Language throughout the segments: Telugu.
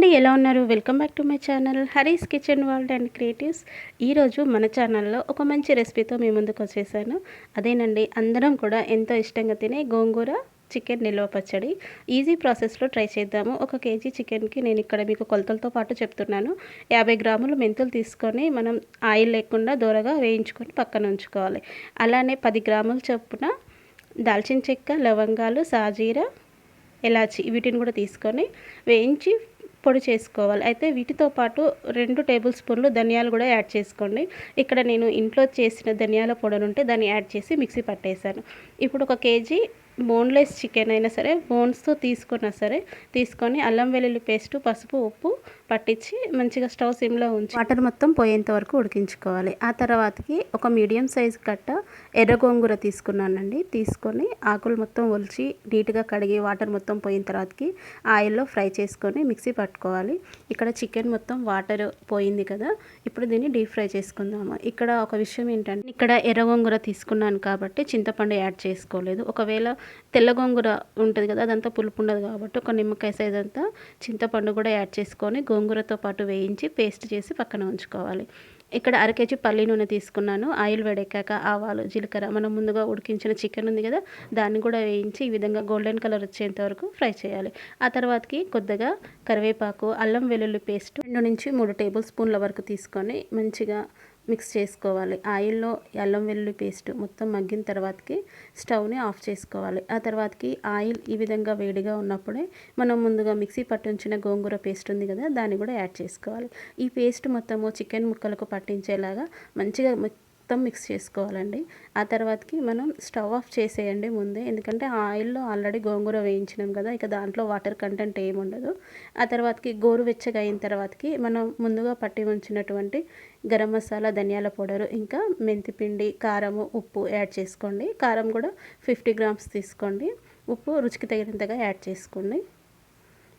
అండి ఎలా ఉన్నారు? Welcome back to my channel Haris kitchen world and creatives ఈరోజు మన ఛానల్లో ఒక మంచి రెసిపీతో మీ ముందుకు వచ్చేసాను. అదేనండి అందరం కూడా ఎంతో ఇష్టంగా తినే గోంగూర చికెన్ నిల్వ పచ్చడి. ఈజీ ప్రాసెస్లో ట్రై చేద్దాము. ఒక కేజీ చికెన్కి నేను ఇక్కడ మీకు కొలతలతో పాటు చెప్తున్నాను. యాభై గ్రాములు మెంతులు తీసుకొని మనం ఆయిల్ లేకుండా దూరగా వేయించుకొని పక్కన ఉంచుకోవాలి. అలానే పది గ్రాముల చొప్పున దాల్చిన చెక్క లవంగాలు సాజీర ఎలాచి వీటిని కూడా తీసుకొని వేయించి పొడి చేసుకోవాలి. అయితే వీటితో పాటు రెండు టేబుల్ స్పూన్లు ధనియాలు కూడా యాడ్ చేసుకోండి. ఇక్కడ నేను ఇంట్లో చేసిన ధనియాల పొడి ఉంటే దాన్ని యాడ్ చేసి మిక్సీ పట్టేశాను. ఇప్పుడు ఒక కేజీ బోన్లెస్ చికెన్ అయినా సరే బోన్స్తో తీసుకున్నా సరే తీసుకొని అల్లం వెల్లుల్లి పేస్ట్ పసుపు ఉప్పు పట్టించి మంచిగా స్టవ్ సిమ్లో ఉంచి వాటర్ మొత్తం పోయేంత వరకు ఉడికించుకోవాలి. ఆ తర్వాతకి ఒక మీడియం సైజ్ కట్ట ఎర్ర గోంగూర తీసుకున్నానండి. తీసుకొని ఆకులు మొత్తం ఒలిచి నీట్గా కడిగి వాటర్ మొత్తం పోయిన తర్వాతకి ఆయిల్లో ఫ్రై చేసుకొని మిక్సీ పట్టుకోవాలి. ఇక్కడ చికెన్ మొత్తం వాటర్ పోయింది కదా ఇప్పుడు దీన్ని డీప్ ఫ్రై చేసుకుందాము. ఇక్కడ ఒక విషయం ఏంటంటే ఇక్కడ ఎర్ర గోంగూర తీసుకున్నాను కాబట్టి చింతపండు యాడ్ చేసుకోలేదు. ఒకవేళ తెల్ల గోంగూర ఉంటుంది కదా అదంతా పులుపు ఉండదు కాబట్టి ఒక నిమ్మకాయ సైజ్ అంతా చింతపండు కూడా యాడ్ చేసుకొని గోంగూరతో పాటు వేయించి పేస్ట్ చేసి పక్కన ఉంచుకోవాలి. ఇక్కడ అర కేజీ పల్లి నూనె తీసుకున్నాను. ఆయిల్ వేడెక్కాక ఆవాలు జీలకర్ర మనం ముందుగా ఉడికించిన చికెన్ ఉంది కదా దాన్ని కూడా వేయించి ఈ విధంగా గోల్డెన్ కలర్ వచ్చేంత వరకు ఫ్రై చేయాలి. ఆ తర్వాతకి కొద్దిగా కరివేపాకు అల్లం వెల్లుల్లి పేస్ట్ రెండు నుంచి మూడు టేబుల్ స్పూన్ల వరకు తీసుకొని మంచిగా మిక్స్ చేసుకోవాలి. ఆయిల్లో అల్లం వెల్లుల్లి పేస్ట్ మొత్తం మగ్గిన తర్వాతకి స్టవ్ని ఆఫ్ చేసుకోవాలి. ఆ తర్వాతకి ఆయిల్ ఈ విధంగా వేడిగా ఉన్నప్పుడే మనం ముందుగా మిక్సీ పట్టించిన గోంగూర పేస్ట్ ఉంది కదా దాన్ని కూడా యాడ్ చేసుకోవాలి. ఈ పేస్ట్ మొత్తము చికెన్ ముక్కలకు పట్టించేలాగా మంచిగా మొత్తం మిక్స్ చేసుకోవాలండి. ఆ తర్వాతకి మనం స్టవ్ ఆఫ్ చేసేయండి ముందే. ఎందుకంటే ఆయిల్లో ఆల్రెడీ గోంగూర వేయించినాం కదా ఇక దాంట్లో వాటర్ కంటెంట్ ఏముండదు ఆ తర్వాతకి గోరువెచ్చగా అయిన తర్వాతకి మనం ముందుగా పట్టి ఉంచినటువంటి గరం మసాలా ధనియాల పౌడరు ఇంకా మెంతిపిండి కారము ఉప్పు యాడ్ చేసుకోండి. కారం కూడా ఫిఫ్టీ గ్రామ్స్ తీసుకోండి. ఉప్పు రుచికి తగినంతగా యాడ్ చేసుకోండి.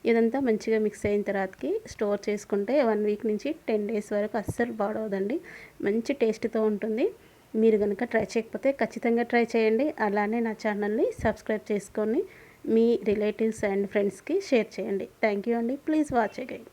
ఇదంతా మంచిగా మిక్స్ అయిన తర్వాతకి స్టోర్ చేసుకుంటే వన్ వీక్ నుంచి టెన్ డేస్ వరకు అస్సలు పాడవదండి మంచి టేస్ట్తో ఉంటుంది. మీరు కనుక ట్రై చేయకపోతే ఖచ్చితంగా ట్రై చేయండి. అలానే నా ఛానల్ని సబ్స్క్రైబ్ చేసుకొని మీ రిలేటివ్స్ అండ్ ఫ్రెండ్స్కి షేర్ చేయండి. థ్యాంక్ యూ అండి. Please watch again.